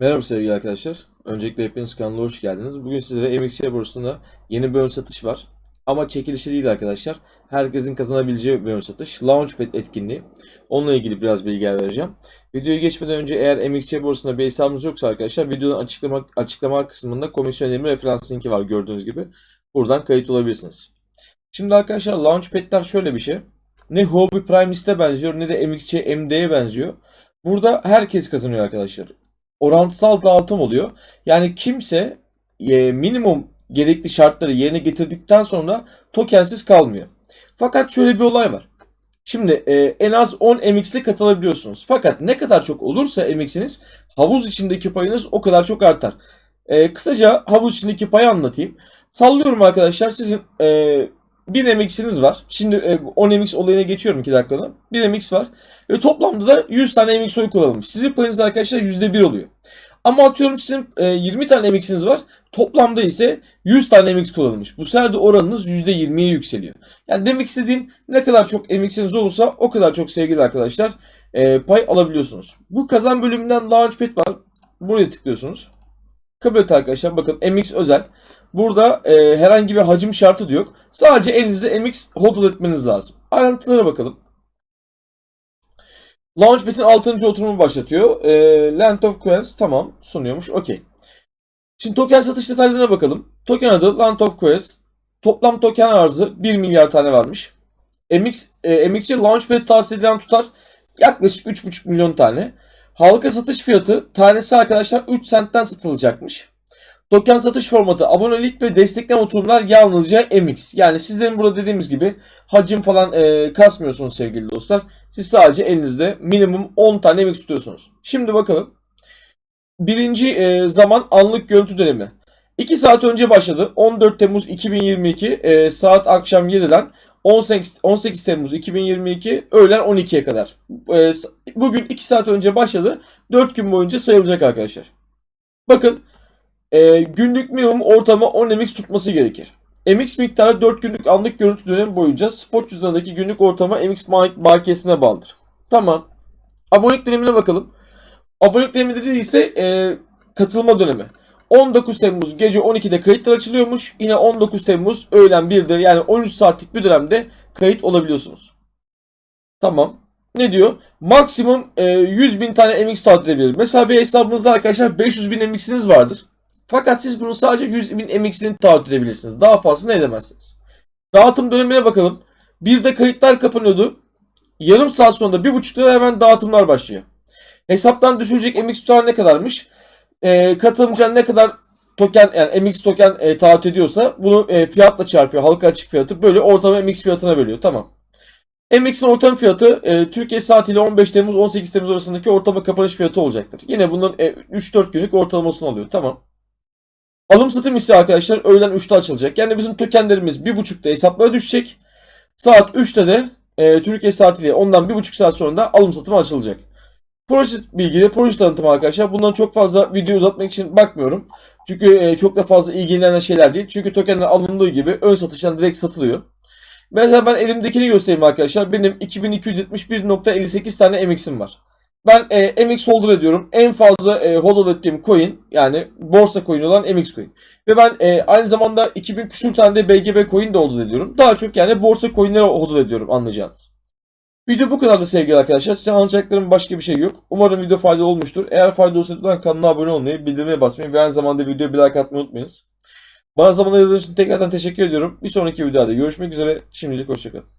Merhaba sevgili arkadaşlar. Öncelikle hepiniz kanalına hoş geldiniz. Bugün sizlere MXC borsasında yeni bir ön satış var. Ama çekilişi değil arkadaşlar. Herkesin kazanabileceği bir ön satış. Launchpad etkinliği. Onunla ilgili biraz bilgi vereceğim. Videoya geçmeden önce eğer MXC borsasında bir hesabınız yoksa arkadaşlar videonun açıklama, açıklama kısmında komisyon indirme referans linki var gördüğünüz gibi. Buradan kayıt olabilirsiniz. Şimdi arkadaşlar Launchpad'ler şöyle bir şey. Ne Huobi Prime List'e benziyor ne de MXC MD'ye benziyor. Burada herkes kazanıyor arkadaşlar orantısal dağıtım oluyor. Yani kimse e, minimum gerekli şartları yerine getirdikten sonra tokensiz kalmıyor. Fakat şöyle bir olay var. Şimdi e, en az 10 MX'le katılabiliyorsunuz. Fakat ne kadar çok olursa MX'iniz havuz içindeki payınız o kadar çok artar. E, kısaca havuz içindeki payı anlatayım. Sallıyorum arkadaşlar sizin e, 1 MX'iniz var. Şimdi e, 10 MX olayına geçiyorum 2 dakikada. 1 MX var. Ve toplamda da 100 tane MX oyu kullanılmış. Sizin payınız arkadaşlar %1 oluyor. Ama atıyorum sizin e, 20 tane MX'iniz var. Toplamda ise 100 tane MX kullanılmış. Bu sefer de oranınız %20'ye yükseliyor. Yani demek istediğim ne kadar çok MX'iniz olursa o kadar çok sevgili arkadaşlar e, pay alabiliyorsunuz. Bu kazan bölümünden Launchpad var. Buraya tıklıyorsunuz. Kabul et arkadaşlar. Bakın MX özel. Burada e, herhangi bir hacim şartı da yok. Sadece elinizde MX hodl etmeniz lazım. Ayrıntılara bakalım. Launchpad'in 6. oturumu başlatıyor. E, Length of Quest tamam sunuyormuş. Okey. Şimdi token satış detaylarına bakalım. Token adı Length of Quest. Toplam token arzı 1 milyar tane varmış. MX, e, MXC Launchpad tavsiye edilen tutar yaklaşık 3,5 milyon tane. Halka satış fiyatı tanesi arkadaşlar 3 centten satılacakmış. Token satış formatı, abonelik ve destekleme oturumlar yalnızca MX. Yani sizlerin burada dediğimiz gibi hacim falan e, kasmıyorsunuz sevgili dostlar. Siz sadece elinizde minimum 10 tane MX tutuyorsunuz. Şimdi bakalım. Birinci e, zaman anlık görüntü dönemi. 2 saat önce başladı. 14 Temmuz 2022 e, saat akşam 7'den 18, 18 Temmuz 2022 öğlen 12'ye kadar. E, bugün 2 saat önce başladı. 4 gün boyunca sayılacak arkadaşlar. Bakın e, günlük minimum ortalama 10 MX tutması gerekir. MX miktarı 4 günlük anlık görüntü dönemi boyunca spot cüzdanındaki günlük ortalama MX bakiyesine bağlıdır. Tamam. Abonelik dönemine bakalım. Abonelik dönemi dediği ise e, katılma dönemi. 19 Temmuz gece 12'de kayıtlar açılıyormuş. Yine 19 Temmuz öğlen 1'de yani 13 saatlik bir dönemde kayıt olabiliyorsunuz. Tamam. Ne diyor? Maksimum e, 100 bin tane MX tatil edebilir. Mesela bir hesabınızda arkadaşlar 500 bin MX'iniz vardır. Fakat siz bunu sadece 100 bin MX'ini taahhüt edebilirsiniz. Daha fazlasını edemezsiniz. Dağıtım dönemine bakalım. Bir de kayıtlar kapanıyordu. Yarım saat sonra bir buçukta hemen dağıtımlar başlıyor. Hesaptan düşürecek MX tutar ne kadarmış? Ee, katılımcı ne kadar token yani MX token e, taahhüt ediyorsa bunu e, fiyatla çarpıyor. Halka açık fiyatı böyle ortalama MX fiyatına bölüyor. Tamam. MX'in ortam fiyatı e, Türkiye saatiyle 15 Temmuz 18 Temmuz arasındaki ortalama kapanış fiyatı olacaktır. Yine bunların e, 3-4 günlük ortalamasını alıyor. Tamam. Alım satım ise arkadaşlar öğlen 3'te açılacak. Yani bizim tokenlerimiz 1.30'da hesaplara düşecek. Saat 3'te de e, Türkiye saatiyle ondan 1.5 saat sonra da alım satım açılacak. Proje bilgili, proje tanıtımı arkadaşlar. Bundan çok fazla video uzatmak için bakmıyorum. Çünkü e, çok da fazla ilgilenen şeyler değil. Çünkü tokenler alındığı gibi ön satıştan direkt satılıyor. Mesela ben elimdekini göstereyim arkadaşlar. Benim 2271.58 tane MX'im var. Ben e, MX holder ediyorum. En fazla e, hold ettiğim coin yani borsa coin olan MX coin. Ve ben e, aynı zamanda 2000 küsur tane de BGB coin de hold ediyorum. Daha çok yani borsa coinleri hold ediyorum anlayacağınız. Video bu kadar da sevgili arkadaşlar. Size anlatacaklarım başka bir şey yok. Umarım video faydalı olmuştur. Eğer faydalı olsaydı lütfen kanala abone olmayı, bildirmeye basmayı ve aynı zamanda videoya bir like atmayı unutmayınız. Bana zaman ayırdığınız için tekrardan teşekkür ediyorum. Bir sonraki videoda görüşmek üzere. Şimdilik hoşçakalın.